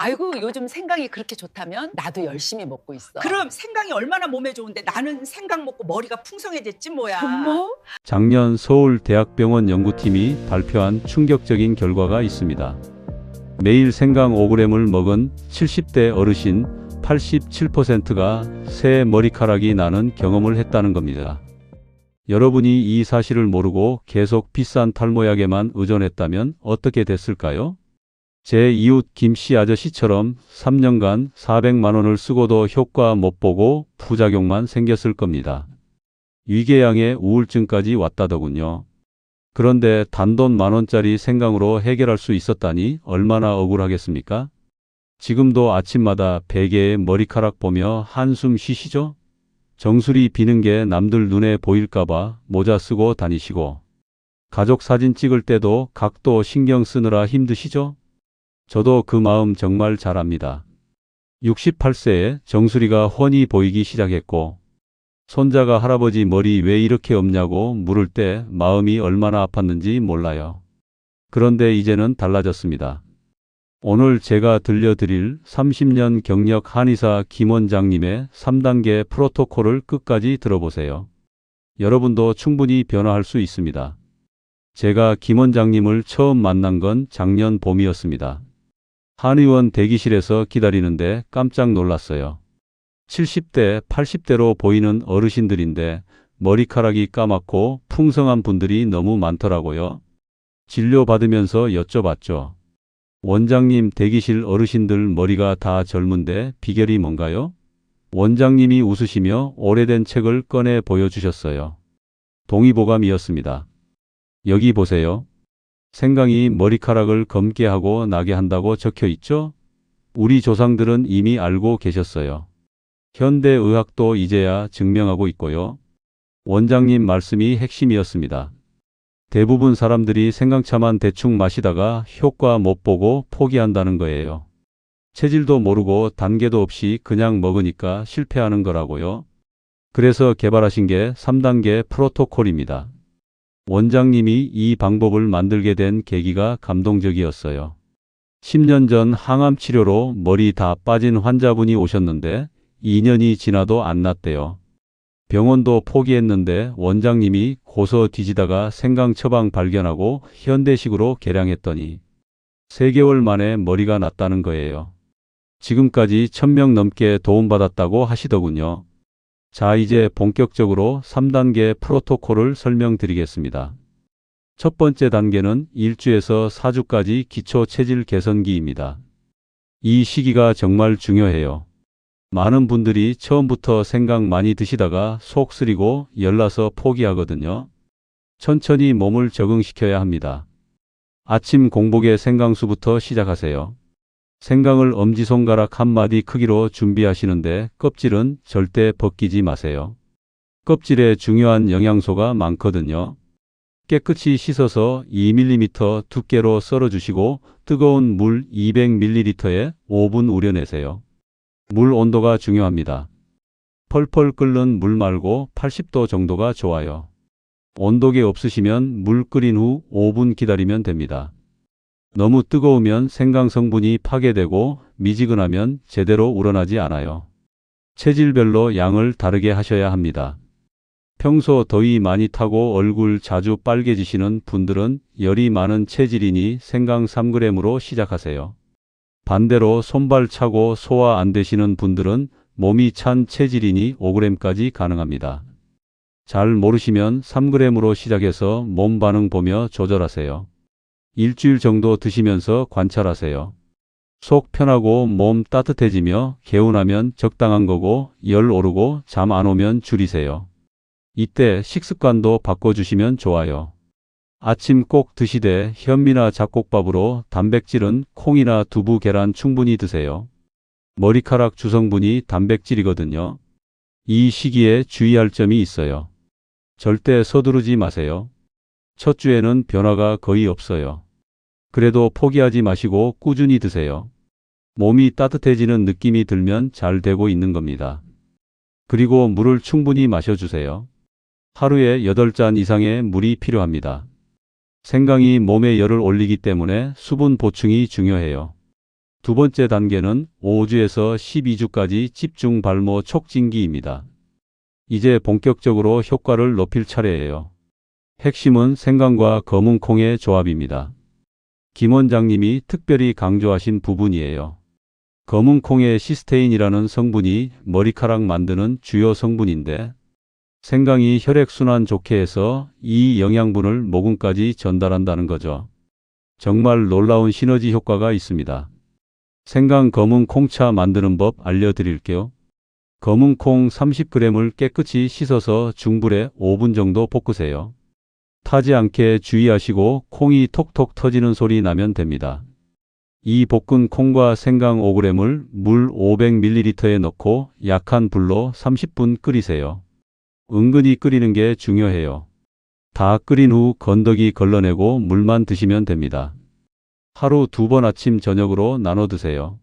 아이고 요즘 생강이 그렇게 좋다면 나도 열심히 먹고 있어. 그럼 생강이 얼마나 몸에 좋은데 나는 생강 먹고 머리가 풍성해졌지 뭐야. 어머? 작년 서울대학병원 연구팀이 발표한 충격적인 결과가 있습니다. 매일 생강 5g을 먹은 70대 어르신 87%가 새 머리카락이 나는 경험을 했다는 겁니다. 여러분이 이 사실을 모르고 계속 비싼 탈모약에만 의존했다면 어떻게 됐을까요? 제 이웃 김씨 아저씨처럼 3년간 400만 원을 쓰고도 효과 못 보고 부작용만 생겼을 겁니다. 위궤양에 우울증까지 왔다더군요. 그런데 단돈 만 원짜리 생강으로 해결할 수 있었다니 얼마나 억울하겠습니까? 지금도 아침마다 베개에 머리카락 보며 한숨 쉬시죠? 정수리 비는 게 남들 눈에 보일까봐 모자 쓰고 다니시고, 가족 사진 찍을 때도 각도 신경 쓰느라 힘드시죠? 저도 그 마음 정말 잘 압니다. 68세에 정수리가 훤히 보이기 시작했고, 손자가 할아버지 머리 왜 이렇게 없냐고 물을 때 마음이 얼마나 아팠는지 몰라요. 그런데 이제는 달라졌습니다. 오늘 제가 들려드릴 30년 경력 한의사 김 원장님의 3단계 프로토콜을 끝까지 들어보세요. 여러분도 충분히 변화할 수 있습니다. 제가 김 원장님을 처음 만난 건 작년 봄이었습니다. 한 의원 대기실에서 기다리는데 깜짝 놀랐어요. 70대, 80대로 보이는 어르신들인데 머리카락이 까맣고 풍성한 분들이 너무 많더라고요. 진료받으면서 여쭤봤죠. 원장님 대기실 어르신들 머리가 다 젊은데 비결이 뭔가요? 원장님이 웃으시며 오래된 책을 꺼내 보여주셨어요. 동의보감이었습니다. 여기 보세요. 생강이 머리카락을 검게 하고 나게 한다고 적혀 있죠? 우리 조상들은 이미 알고 계셨어요. 현대의학도 이제야 증명하고 있고요. 원장님 말씀이 핵심이었습니다. 대부분 사람들이 생강차만 대충 마시다가 효과 못 보고 포기한다는 거예요. 체질도 모르고 단계도 없이 그냥 먹으니까 실패하는 거라고요. 그래서 개발하신 게 3단계 프로토콜입니다. 원장님이 이 방법을 만들게 된 계기가 감동적이었어요. 10년 전 항암 치료로 머리 다 빠진 환자분이 오셨는데 2년이 지나도 안 낫대요. 병원도 포기했는데 원장님이 고서 뒤지다가 생강 처방 발견하고 현대식으로 개량했더니 3개월 만에 머리가 났다는 거예요. 지금까지 1000명 넘게 도움받았다고 하시더군요. 자, 이제 본격적으로 3단계 프로토콜을 설명드리겠습니다. 첫 번째 단계는 1주에서 4주까지 기초 체질 개선기입니다. 이 시기가 정말 중요해요. 많은 분들이 처음부터 생강 많이 드시다가 속 쓰리고 열나서 포기하거든요. 천천히 몸을 적응시켜야 합니다. 아침 공복에 생강수부터 시작하세요. 생강을 엄지손가락 한 마디 크기로 준비하시는데 껍질은 절대 벗기지 마세요. 껍질에 중요한 영양소가 많거든요. 깨끗이 씻어서 2mm 두께로 썰어주시고 뜨거운 물 200ml에 5분 우려내세요. 물 온도가 중요합니다. 펄펄 끓는 물 말고 80도 정도가 좋아요. 온도계 없으시면 물 끓인 후 5분 기다리면 됩니다. 너무 뜨거우면 생강 성분이 파괴되고 미지근하면 제대로 우러나지 않아요. 체질별로 양을 다르게 하셔야 합니다. 평소 더위 많이 타고 얼굴 자주 빨개지시는 분들은 열이 많은 체질이니 생강 3g으로 시작하세요. 반대로 손발 차고 소화 안 되시는 분들은 몸이 찬 체질이니 5g까지 가능합니다. 잘 모르시면 3g으로 시작해서 몸 반응 보며 조절하세요. 일주일 정도 드시면서 관찰하세요. 속 편하고 몸 따뜻해지며 개운하면 적당한 거고 열 오르고 잠 안 오면 줄이세요. 이때 식습관도 바꿔주시면 좋아요. 아침 꼭 드시되 현미나 잡곡밥으로 단백질은 콩이나 두부, 계란 충분히 드세요. 머리카락 주성분이 단백질이거든요. 이 시기에 주의할 점이 있어요. 절대 서두르지 마세요. 첫 주에는 변화가 거의 없어요. 그래도 포기하지 마시고 꾸준히 드세요. 몸이 따뜻해지는 느낌이 들면 잘 되고 있는 겁니다. 그리고 물을 충분히 마셔주세요. 하루에 8잔 이상의 물이 필요합니다. 생강이 몸에 열을 올리기 때문에 수분 보충이 중요해요. 두 번째 단계는 5주에서 12주까지 집중 발모 촉진기입니다. 이제 본격적으로 효과를 높일 차례예요. 핵심은 생강과 검은 콩의 조합입니다. 김 원장님이 특별히 강조하신 부분이에요. 검은 콩의 시스테인이라는 성분이 머리카락 만드는 주요 성분인데 생강이 혈액순환 좋게 해서 이 영양분을 모근까지 전달한다는 거죠. 정말 놀라운 시너지 효과가 있습니다. 생강 검은 콩차 만드는 법 알려드릴게요. 검은 콩 30g을 깨끗이 씻어서 중불에 5분 정도 볶으세요. 타지 않게 주의하시고 콩이 톡톡 터지는 소리 나면 됩니다. 이 볶은 콩과 생강 5g을 물 500ml에 넣고 약한 불로 30분 끓이세요. 은근히 끓이는 게 중요해요. 다 끓인 후 건더기 걸러내고 물만 드시면 됩니다. 하루 두 번 아침 저녁으로 나눠 드세요.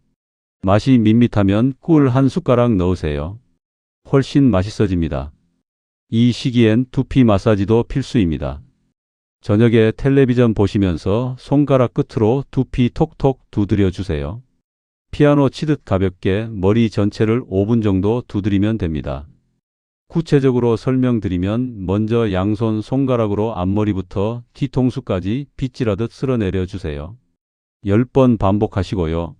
맛이 밋밋하면 꿀 한 숟가락 넣으세요. 훨씬 맛있어집니다. 이 시기엔 두피 마사지도 필수입니다. 저녁에 텔레비전 보시면서 손가락 끝으로 두피 톡톡 두드려 주세요. 피아노 치듯 가볍게 머리 전체를 5분 정도 두드리면 됩니다. 구체적으로 설명드리면 먼저 양손 손가락으로 앞머리부터 뒤통수까지 빗질하듯 쓸어내려 주세요. 10번 반복하시고요.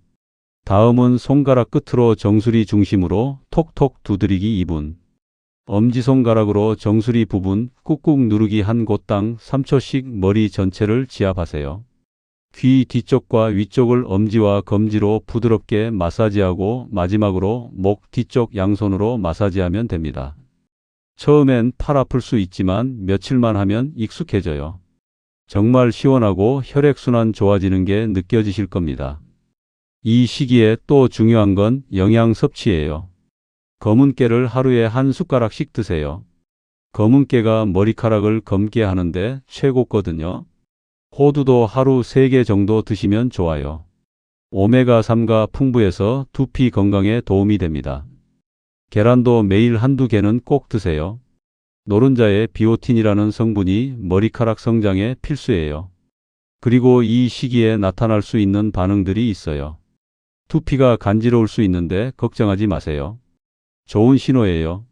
다음은 손가락 끝으로 정수리 중심으로 톡톡 두드리기 2분. 엄지손가락으로 정수리 부분 꾹꾹 누르기 한 곳당 3초씩 머리 전체를 지압하세요. 귀 뒤쪽과 위쪽을 엄지와 검지로 부드럽게 마사지하고 마지막으로 목 뒤쪽 양손으로 마사지하면 됩니다. 처음엔 팔 아플 수 있지만 며칠만 하면 익숙해져요. 정말 시원하고 혈액순환 좋아지는 게 느껴지실 겁니다. 이 시기에 또 중요한 건 영양 섭취예요. 검은 깨를 하루에 한 숟가락씩 드세요. 검은 깨가 머리카락을 검게 하는데 최고거든요. 호두도 하루 3개 정도 드시면 좋아요. 오메가3가 풍부해서 두피 건강에 도움이 됩니다. 계란도 매일 한두 개는 꼭 드세요. 노른자에 비오틴이라는 성분이 머리카락 성장에 필수예요. 그리고 이 시기에 나타날 수 있는 반응들이 있어요. 두피가 간지러울 수 있는데 걱정하지 마세요. 좋은 신호예요.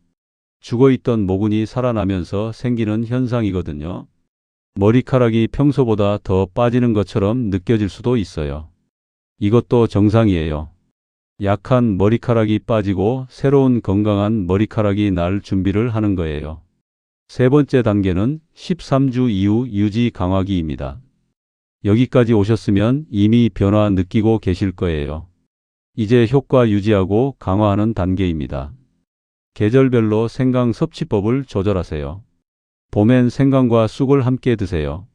죽어있던 모근이 살아나면서 생기는 현상이거든요. 머리카락이 평소보다 더 빠지는 것처럼 느껴질 수도 있어요. 이것도 정상이에요. 약한 머리카락이 빠지고 새로운 건강한 머리카락이 날 준비를 하는 거예요. 세 번째 단계는 13주 이후 유지 강화기입니다. 여기까지 오셨으면 이미 변화 느끼고 계실 거예요. 이제 효과 유지하고 강화하는 단계입니다. 계절별로 생강 섭취법을 조절하세요. 봄엔 생강과 쑥을 함께 드세요.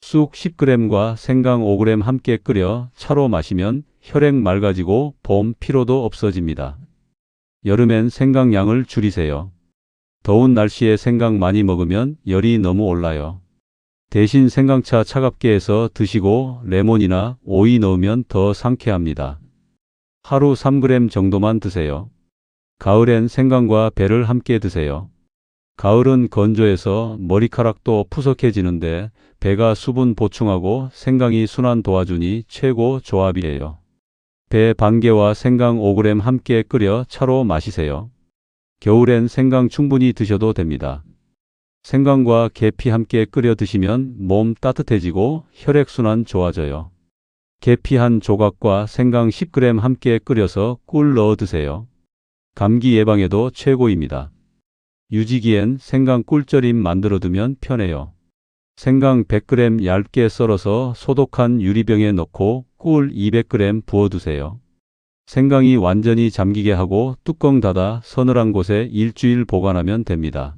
쑥 10g과 생강 5g 함께 끓여 차로 마시면 혈액 맑아지고 봄 피로도 없어집니다. 여름엔 생강 양을 줄이세요. 더운 날씨에 생강 많이 먹으면 열이 너무 올라요. 대신 생강차 차갑게 해서 드시고 레몬이나 오이 넣으면 더 상쾌합니다. 하루 3g 정도만 드세요. 가을엔 생강과 배를 함께 드세요. 가을은 건조해서 머리카락도 푸석해지는데 배가 수분 보충하고 생강이 순환 도와주니 최고 조합이에요. 배 반개와 생강 5g 함께 끓여 차로 마시세요. 겨울엔 생강 충분히 드셔도 됩니다. 생강과 계피 함께 끓여 드시면 몸 따뜻해지고 혈액순환 좋아져요. 계피 한 조각과 생강 10g 함께 끓여서 꿀 넣어 드세요. 감기 예방에도 최고입니다. 유지기엔 생강 꿀절임 만들어 두면 편해요. 생강 100g 얇게 썰어서 소독한 유리병에 넣고 꿀 200g 부어두세요. 생강이 완전히 잠기게 하고 뚜껑 닫아 서늘한 곳에 일주일 보관하면 됩니다.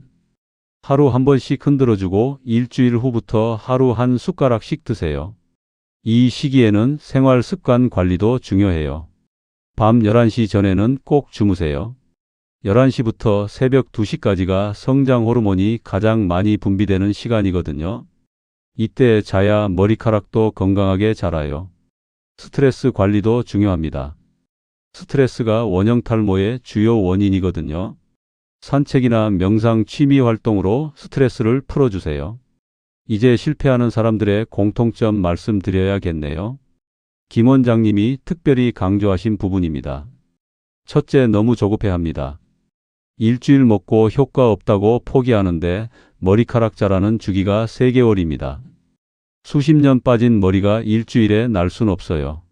하루 한 번씩 흔들어주고 일주일 후부터 하루 한 숟가락씩 드세요. 이 시기에는 생활 습관 관리도 중요해요. 밤 11시 전에는 꼭 주무세요. 11시부터 새벽 2시까지가 성장 호르몬이 가장 많이 분비되는 시간이거든요. 이때 자야 머리카락도 건강하게 자라요. 스트레스 관리도 중요합니다. 스트레스가 원형 탈모의 주요 원인이거든요. 산책이나 명상 취미 활동으로 스트레스를 풀어주세요. 이제 실패하는 사람들의 공통점 말씀드려야겠네요. 김 원장님이 특별히 강조하신 부분입니다. 첫째, 너무 조급해합니다. 일주일 먹고 효과 없다고 포기하는데 머리카락 자라는 주기가 3개월입니다. 수십 년 빠진 머리가 일주일에 날 순 없어요.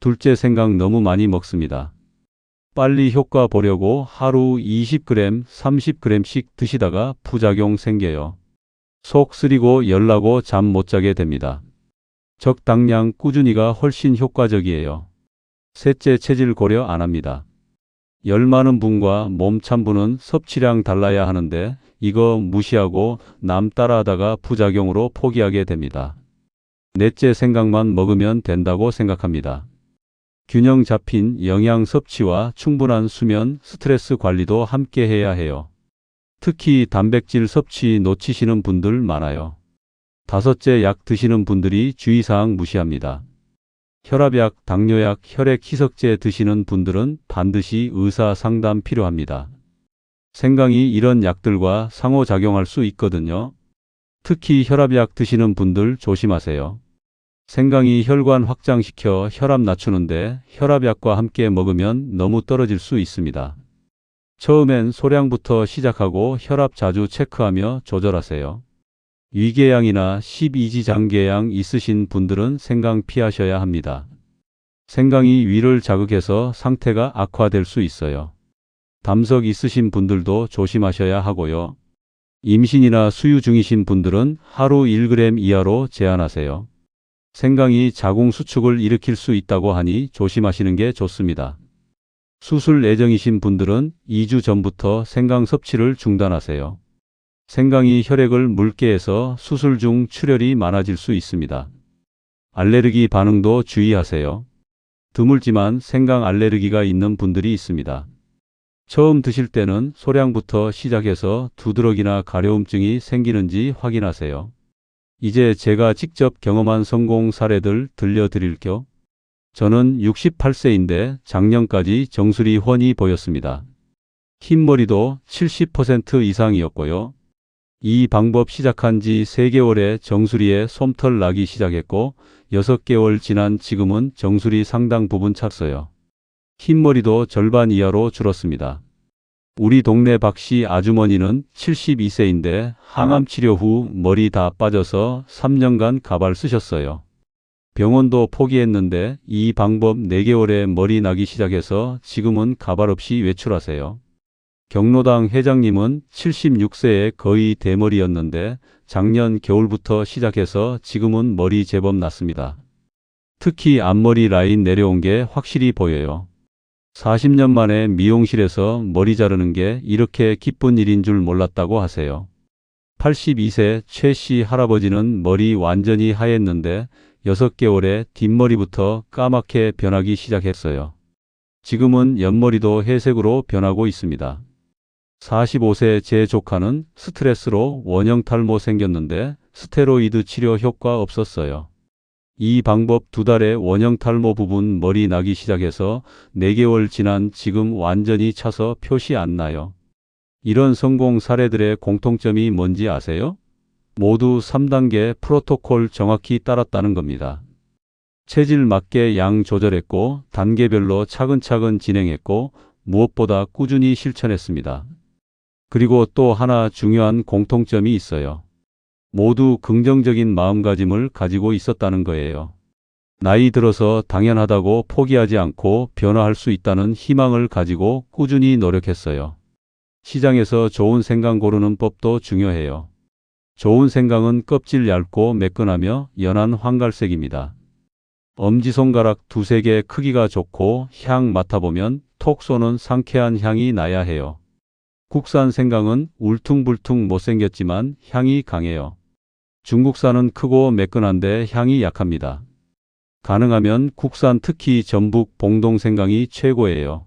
둘째 생각 너무 많이 먹습니다. 빨리 효과 보려고 하루 20g, 30g씩 드시다가 부작용 생겨요. 속 쓰리고 열나고 잠 못 자게 됩니다. 적당량 꾸준히가 훨씬 효과적이에요. 셋째 체질 고려 안 합니다. 열 많은 분과 몸찬 분은 섭취량 달라야 하는데 이거 무시하고 남 따라하다가 부작용으로 포기하게 됩니다. 넷째 생각만 먹으면 된다고 생각합니다. 균형 잡힌 영양 섭취와 충분한 수면, 스트레스 관리도 함께 해야 해요. 특히 단백질 섭취 놓치시는 분들 많아요. 다섯째 약 드시는 분들이 주의사항 무시합니다. 혈압약, 당뇨약, 혈액 희석제 드시는 분들은 반드시 의사 상담 필요합니다. 생강이 이런 약들과 상호작용할 수 있거든요. 특히 혈압약 드시는 분들 조심하세요. 생강이 혈관 확장시켜 혈압 낮추는데 혈압약과 함께 먹으면 너무 떨어질 수 있습니다. 처음엔 소량부터 시작하고 혈압 자주 체크하며 조절하세요. 위궤양이나 12지 장궤양 있으신 분들은 생강 피하셔야 합니다. 생강이 위를 자극해서 상태가 악화될 수 있어요. 담석 있으신 분들도 조심하셔야 하고요. 임신이나 수유 중이신 분들은 하루 1g 이하로 제한하세요. 생강이 자궁 수축을 일으킬 수 있다고 하니 조심하시는 게 좋습니다. 수술 예정이신 분들은 2주 전부터 생강 섭취를 중단하세요. 생강이 혈액을 묽게 해서 수술 중 출혈이 많아질 수 있습니다. 알레르기 반응도 주의하세요. 드물지만 생강 알레르기가 있는 분들이 있습니다. 처음 드실 때는 소량부터 시작해서 두드러기나 가려움증이 생기는지 확인하세요. 이제 제가 직접 경험한 성공 사례들 들려드릴게요. 저는 68세인데 작년까지 정수리 훤히 보였습니다. 흰머리도 70% 이상이었고요. 이 방법 시작한 지 3개월에 정수리에 솜털 나기 시작했고 6개월 지난 지금은 정수리 상당 부분 찼어요. 흰머리도 절반 이하로 줄었습니다. 우리 동네 박씨 아주머니는 72세인데 항암 치료 후 머리 다 빠져서 3년간 가발 쓰셨어요. 병원도 포기했는데 이 방법 4개월에 머리 나기 시작해서 지금은 가발 없이 외출하세요. 경로당 회장님은 76세에 거의 대머리였는데 작년 겨울부터 시작해서 지금은 머리 제법 났습니다. 특히 앞머리 라인 내려온 게 확실히 보여요. 40년 만에 미용실에서 머리 자르는 게 이렇게 기쁜 일인 줄 몰랐다고 하세요. 82세 최 씨 할아버지는 머리 완전히 하였는데 6개월에 뒷머리부터 까맣게 변하기 시작했어요. 지금은 옆머리도 회색으로 변하고 있습니다. 45세 제 조카는 스트레스로 원형 탈모 생겼는데 스테로이드 치료 효과 없었어요. 이 방법 두 달에 원형 탈모 부분 머리 나기 시작해서 4개월 지난 지금 완전히 차서 표시 안 나요. 이런 성공 사례들의 공통점이 뭔지 아세요? 모두 3단계 프로토콜 정확히 따랐다는 겁니다. 체질 맞게 양 조절했고 단계별로 차근차근 진행했고 무엇보다 꾸준히 실천했습니다. 그리고 또 하나 중요한 공통점이 있어요. 모두 긍정적인 마음가짐을 가지고 있었다는 거예요. 나이 들어서 당연하다고 포기하지 않고 변화할 수 있다는 희망을 가지고 꾸준히 노력했어요. 시장에서 좋은 생강 고르는 법도 중요해요. 좋은 생강은 껍질 얇고 매끈하며 연한 황갈색입니다. 엄지손가락 두세 개 크기가 좋고 향 맡아보면 톡 쏘는 상쾌한 향이 나야 해요. 국산 생강은 울퉁불퉁 못생겼지만 향이 강해요. 중국산은 크고 매끈한데 향이 약합니다. 가능하면 국산 특히 전북 봉동 생강이 최고예요.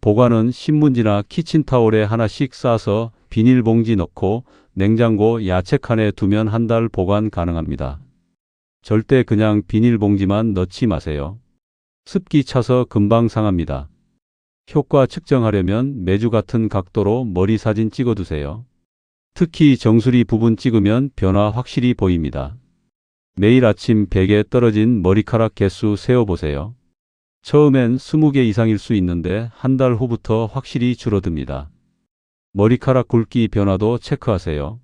보관은 신문지나 키친타올에 하나씩 싸서 비닐봉지 넣고 냉장고 야채칸에 두면 한 달 보관 가능합니다. 절대 그냥 비닐봉지만 넣지 마세요. 습기 차서 금방 상합니다. 효과 측정하려면 매주 같은 각도로 머리 사진 찍어두세요. 특히 정수리 부분 찍으면 변화 확실히 보입니다. 매일 아침 베개에 떨어진 머리카락 개수 세어보세요. 처음엔 20개 이상일 수 있는데 한 달 후부터 확실히 줄어듭니다. 머리카락 굵기 변화도 체크하세요.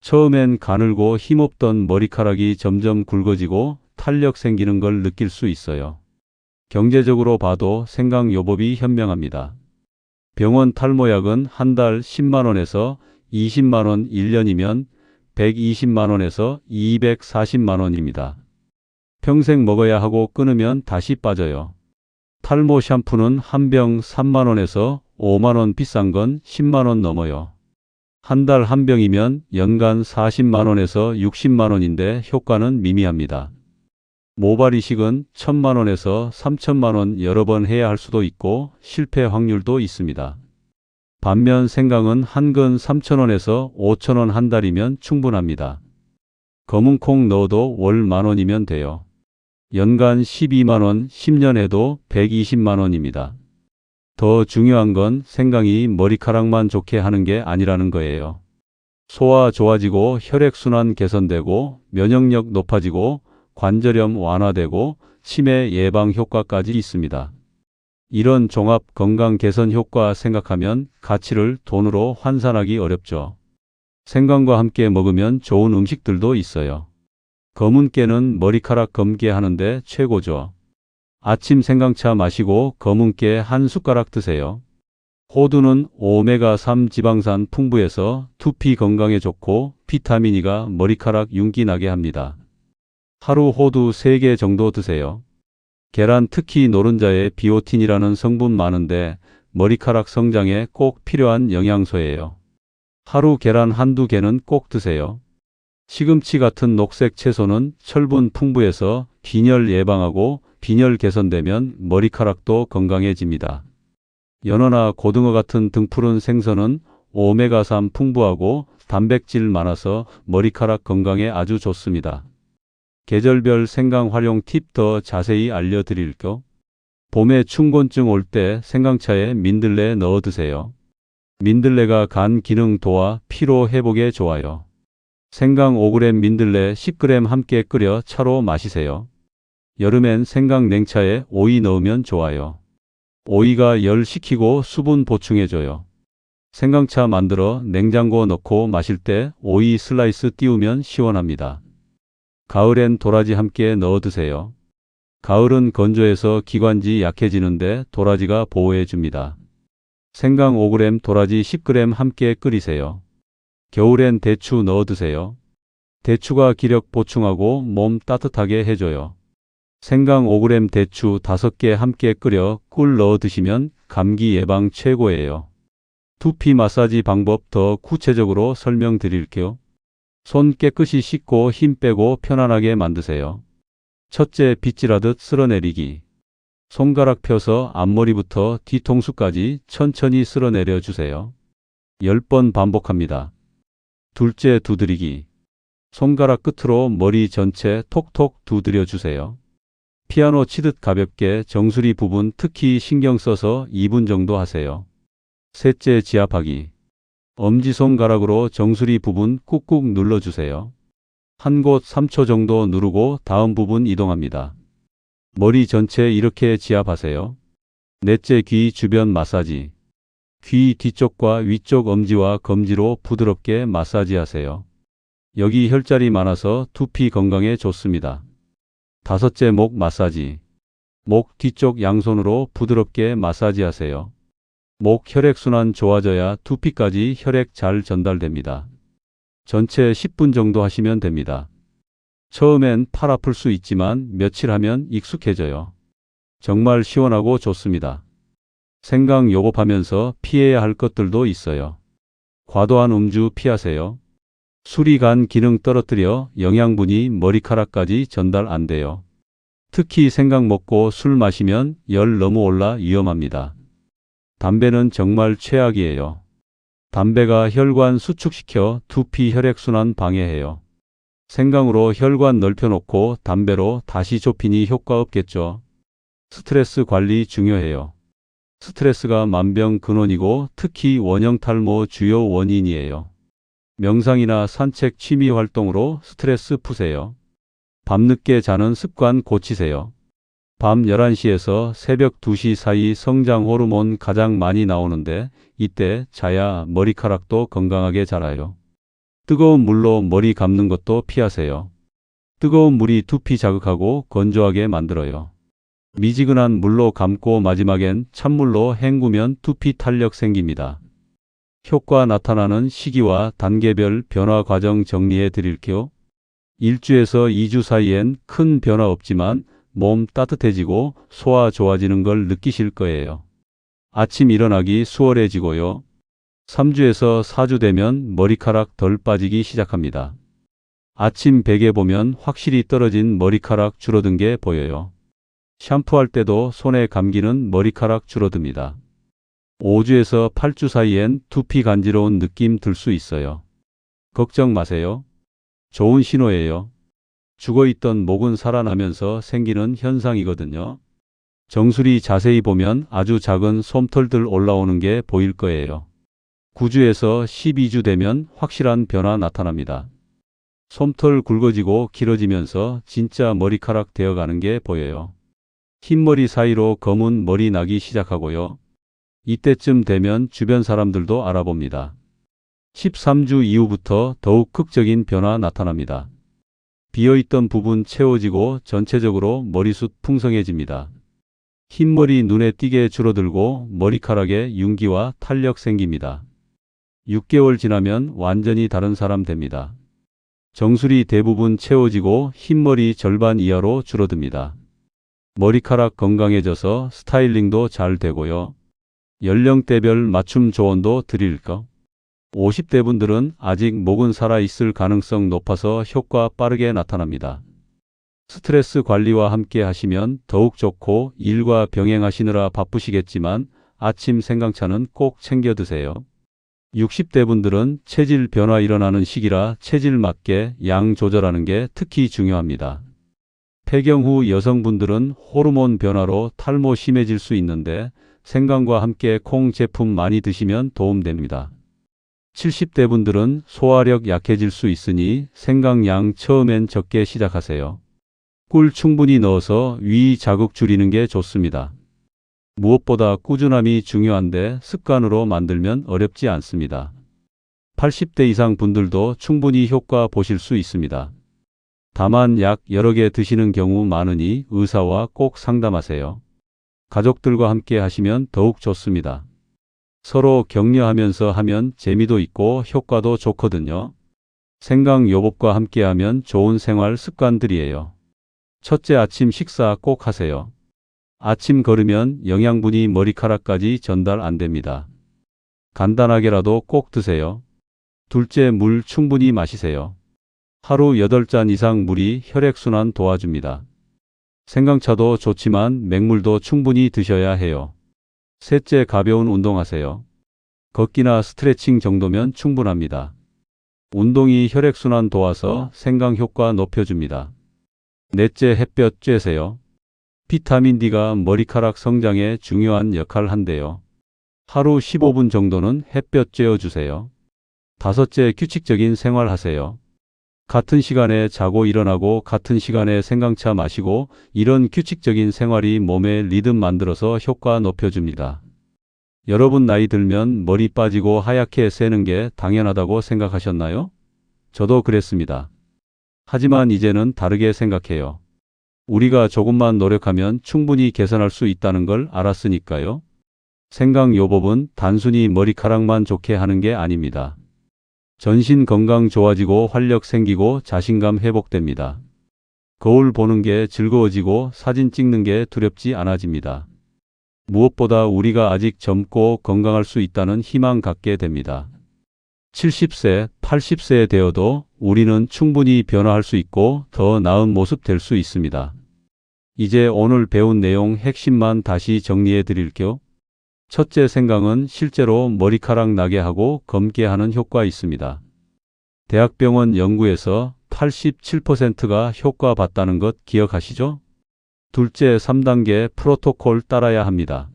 처음엔 가늘고 힘없던 머리카락이 점점 굵어지고 탄력 생기는 걸 느낄 수 있어요. 경제적으로 봐도 생강요법이 현명합니다. 병원 탈모약은 한 달 10만원에서 20만원 1년이면 120만원에서 240만원입니다. 평생 먹어야 하고 끊으면 다시 빠져요. 탈모 샴푸는 한 병 3만원에서 5만원 비싼 건 10만원 넘어요. 한 달 한 병이면 연간 40만원에서 60만원인데 효과는 미미합니다. 모발 이식은 1000만원에서 3000만원 여러 번 해야 할 수도 있고 실패 확률도 있습니다. 반면 생강은 한근 3,000원에서 5,000원 한 달이면 충분합니다. 검은 콩 넣어도 월 만 원이면 돼요. 연간 12만 원, 10년 해도 120만 원입니다. 더 중요한 건 생강이 머리카락만 좋게 하는 게 아니라는 거예요. 소화 좋아지고 혈액순환 개선되고 면역력 높아지고 관절염 완화되고 치매 예방 효과까지 있습니다. 이런 종합 건강 개선 효과 생각하면 가치를 돈으로 환산하기 어렵죠. 생강과 함께 먹으면 좋은 음식들도 있어요. 검은 깨는 머리카락 검게 하는데 최고죠. 아침 생강차 마시고 검은 깨 한 숟가락 드세요. 호두는 오메가3 지방산 풍부해서 두피 건강에 좋고 비타민 E가 머리카락 윤기 나게 합니다. 하루 호두 3개 정도 드세요. 계란 특히 노른자에 비오틴이라는 성분 많은데 머리카락 성장에 꼭 필요한 영양소예요. 하루 계란 한두 개는 꼭 드세요. 시금치 같은 녹색 채소는 철분 풍부해서 빈혈 예방하고 빈혈 개선되면 머리카락도 건강해집니다. 연어나 고등어 같은 등푸른 생선은 오메가3 풍부하고 단백질 많아서 머리카락 건강에 아주 좋습니다. 계절별 생강 활용 팁 더 자세히 알려드릴게요. 봄에 춘곤증 올 때 생강차에 민들레 넣어 드세요. 민들레가 간 기능 도와 피로 회복에 좋아요. 생강 5g 민들레 10g 함께 끓여 차로 마시세요. 여름엔 생강 냉차에 오이 넣으면 좋아요. 오이가 열 식히고 수분 보충해줘요. 생강차 만들어 냉장고 넣고 마실 때 오이 슬라이스 띄우면 시원합니다. 가을엔 도라지 함께 넣어 드세요. 가을은 건조해서 기관지 약해지는데 도라지가 보호해 줍니다. 생강 5g, 도라지 10g 함께 끓이세요. 겨울엔 대추 넣어 드세요. 대추가 기력 보충하고 몸 따뜻하게 해줘요. 생강 5g 대추 5개 함께 끓여 꿀 넣어 드시면 감기 예방 최고예요. 두피 마사지 방법 더 구체적으로 설명드릴게요. 손 깨끗이 씻고 힘 빼고 편안하게 만드세요. 첫째 빗질하듯 쓸어내리기. 손가락 펴서 앞머리부터 뒤통수까지 천천히 쓸어내려 주세요. 10번 반복합니다. 둘째 두드리기. 손가락 끝으로 머리 전체 톡톡 두드려 주세요. 피아노 치듯 가볍게 정수리 부분 특히 신경 써서 2분 정도 하세요. 셋째 지압하기. 엄지손가락으로 정수리 부분 꾹꾹 눌러주세요. 한 곳 3초 정도 누르고 다음 부분 이동합니다. 머리 전체 이렇게 지압하세요. 넷째 귀 주변 마사지. 귀 뒤쪽과 위쪽 엄지와 검지로 부드럽게 마사지 하세요. 여기 혈자리 많아서 두피 건강에 좋습니다. 다섯째 목 마사지. 목 뒤쪽 양손으로 부드럽게 마사지 하세요. 목 혈액순환 좋아져야 두피까지 혈액 잘 전달됩니다. 전체 10분 정도 하시면 됩니다. 처음엔 팔 아플 수 있지만 며칠 하면 익숙해져요. 정말 시원하고 좋습니다. 생강 요법 하면서 피해야 할 것들도 있어요. 과도한 음주 피하세요. 술이 간 기능 떨어뜨려 영양분이 머리카락까지 전달 안 돼요. 특히 생강 먹고 술 마시면 열 너무 올라 위험합니다. 담배는 정말 최악이에요. 담배가 혈관 수축시켜 두피 혈액순환 방해해요. 생강으로 혈관 넓혀놓고 담배로 다시 좁히니 효과 없겠죠. 스트레스 관리 중요해요. 스트레스가 만병 근원이고 특히 원형 탈모 주요 원인이에요. 명상이나 산책 취미 활동으로 스트레스 푸세요. 밤늦게 자는 습관 고치세요. 밤 11시에서 새벽 2시 사이 성장 호르몬 가장 많이 나오는데 이때 자야 머리카락도 건강하게 자라요. 뜨거운 물로 머리 감는 것도 피하세요. 뜨거운 물이 두피 자극하고 건조하게 만들어요. 미지근한 물로 감고 마지막엔 찬물로 헹구면 두피 탄력 생깁니다. 효과 나타나는 시기와 단계별 변화 과정 정리해 드릴게요. 1주에서 2주 사이엔 큰 변화 없지만 몸 따뜻해지고 소화 좋아지는 걸 느끼실 거예요. 아침 일어나기 수월해지고요. 3주에서 4주 되면 머리카락 덜 빠지기 시작합니다. 아침 베개 보면 확실히 떨어진 머리카락 줄어든 게 보여요. 샴푸할 때도 손에 감기는 머리카락 줄어듭니다. 5주에서 8주 사이엔 두피 간지러운 느낌 들 수 있어요. 걱정 마세요. 좋은 신호예요. 죽어있던 목은 살아나면서 생기는 현상이거든요. 정수리 자세히 보면 아주 작은 솜털들 올라오는 게 보일 거예요. 9주에서 12주 되면 확실한 변화 나타납니다. 솜털 굵어지고 길어지면서 진짜 머리카락 되어가는 게 보여요. 흰머리 사이로 검은 머리 나기 시작하고요. 이때쯤 되면 주변 사람들도 알아봅니다. 13주 이후부터 더욱 극적인 변화 나타납니다. 비어있던 부분 채워지고 전체적으로 머리숱 풍성해집니다. 흰머리 눈에 띄게 줄어들고 머리카락에 윤기와 탄력 생깁니다. 6개월 지나면 완전히 다른 사람 됩니다. 정수리 대부분 채워지고 흰머리 절반 이하로 줄어듭니다. 머리카락 건강해져서 스타일링도 잘 되고요. 연령대별 맞춤 조언도 드릴 거. 50대 분들은 아직 목은 살아있을 가능성 높아서 효과 빠르게 나타납니다. 스트레스 관리와 함께 하시면 더욱 좋고 일과 병행하시느라 바쁘시겠지만 아침 생강차는 꼭 챙겨 드세요. 60대 분들은 체질 변화 일어나는 시기라 체질 맞게 양 조절하는 게 특히 중요합니다. 폐경 후 여성분들은 호르몬 변화로 탈모 심해질 수 있는데 생강과 함께 콩 제품 많이 드시면 도움됩니다. 70대 분들은 소화력 약해질 수 있으니 생강 양 처음엔 적게 시작하세요. 꿀 충분히 넣어서 위 자극 줄이는 게 좋습니다. 무엇보다 꾸준함이 중요한데 습관으로 만들면 어렵지 않습니다. 80대 이상 분들도 충분히 효과 보실 수 있습니다. 다만 약 여러 개 드시는 경우 많으니 의사와 꼭 상담하세요. 가족들과 함께 하시면 더욱 좋습니다. 서로 격려하면서 하면 재미도 있고 효과도 좋거든요. 생강 요법과 함께 하면 좋은 생활 습관들이에요. 첫째 아침 식사 꼭 하세요. 아침 걸으면 영양분이 머리카락까지 전달 안 됩니다. 간단하게라도 꼭 드세요. 둘째 물 충분히 마시세요. 하루 8잔 이상 물이 혈액순환 도와줍니다. 생강차도 좋지만 맹물도 충분히 드셔야 해요. 셋째 가벼운 운동하세요. 걷기나 스트레칭 정도면 충분합니다. 운동이 혈액순환 도와서 생강 효과 높여줍니다. 넷째 햇볕 쬐세요. 비타민 D가 머리카락 성장에 중요한 역할 한대요. 하루 15분 정도는 햇볕 쬐어주세요. 다섯째 규칙적인 생활하세요. 같은 시간에 자고 일어나고 같은 시간에 생강차 마시고 이런 규칙적인 생활이 몸에 리듬 만들어서 효과 높여줍니다. 여러분 나이 들면 머리 빠지고 하얗게 새는 게 당연하다고 생각하셨나요? 저도 그랬습니다. 하지만 이제는 다르게 생각해요. 우리가 조금만 노력하면 충분히 개선할 수 있다는 걸 알았으니까요. 생강 요법은 단순히 머리카락만 좋게 하는 게 아닙니다. 전신 건강 좋아지고 활력 생기고 자신감 회복됩니다. 거울 보는 게 즐거워지고 사진 찍는 게 두렵지 않아집니다. 무엇보다 우리가 아직 젊고 건강할 수 있다는 희망 갖게 됩니다. 70세, 80세 되어도 우리는 충분히 변화할 수 있고 더 나은 모습 될 수 있습니다. 이제 오늘 배운 내용 핵심만 다시 정리해 드릴게요. 첫째 생강은 실제로 머리카락 나게 하고 검게 하는 효과 있습니다. 대학병원 연구에서 87%가 효과 봤다는 것 기억하시죠? 둘째 3단계 프로토콜 따라야 합니다.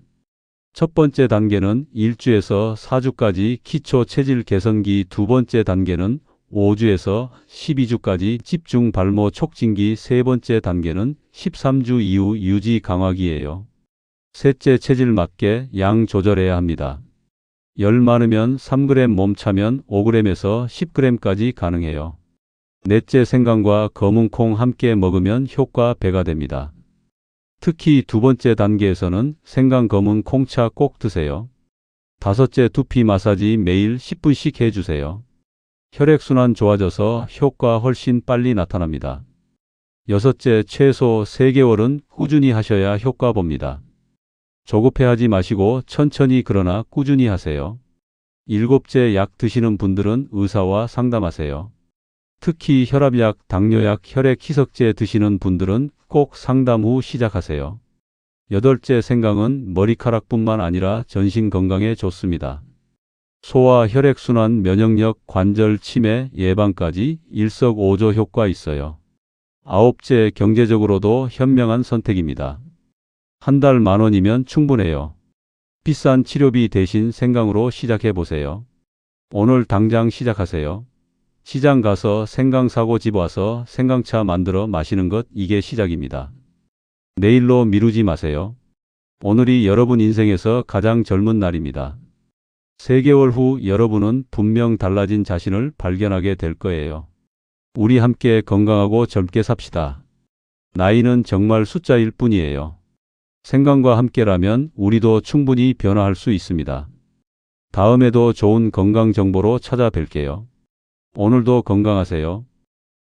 첫 번째 단계는 1주에서 4주까지 기초 체질 개선기 두 번째 단계는 5주에서 12주까지 집중 발모 촉진기 세 번째 단계는 13주 이후 유지 강화기예요. 셋째 체질 맞게 양 조절해야 합니다. 열 많으면 3g 몸 차면 5g에서 10g까지 가능해요. 넷째 생강과 검은콩 함께 먹으면 효과 배가 됩니다. 특히 두 번째 단계에서는 생강 검은 콩차 꼭 드세요. 다섯째 두피 마사지 매일 10분씩 해주세요. 혈액순환 좋아져서 효과 훨씬 빨리 나타납니다. 여섯째 최소 3개월은 꾸준히 하셔야 효과 봅니다. 조급해하지 마시고 천천히 그러나 꾸준히 하세요. 일곱째 약 드시는 분들은 의사와 상담하세요. 특히 혈압약, 당뇨약, 혈액 희석제 드시는 분들은 꼭 상담 후 시작하세요. 여덟째 생강은 머리카락뿐만 아니라 전신 건강에 좋습니다. 소화, 혈액순환, 면역력, 관절 치매 예방까지 일석오조 효과 있어요. 아홉째 경제적으로도 현명한 선택입니다. 한 달 만 원이면 충분해요. 비싼 치료비 대신 생강으로 시작해 보세요. 오늘 당장 시작하세요. 시장 가서 생강 사고 집 와서 생강차 만들어 마시는 것 이게 시작입니다. 내일로 미루지 마세요. 오늘이 여러분 인생에서 가장 젊은 날입니다. 3개월 후 여러분은 분명 달라진 자신을 발견하게 될 거예요. 우리 함께 건강하고 젊게 삽시다. 나이는 정말 숫자일 뿐이에요. 생강과 함께라면 우리도 충분히 변화할 수 있습니다. 다음에도 좋은 건강 정보로 찾아뵐게요. 오늘도 건강하세요.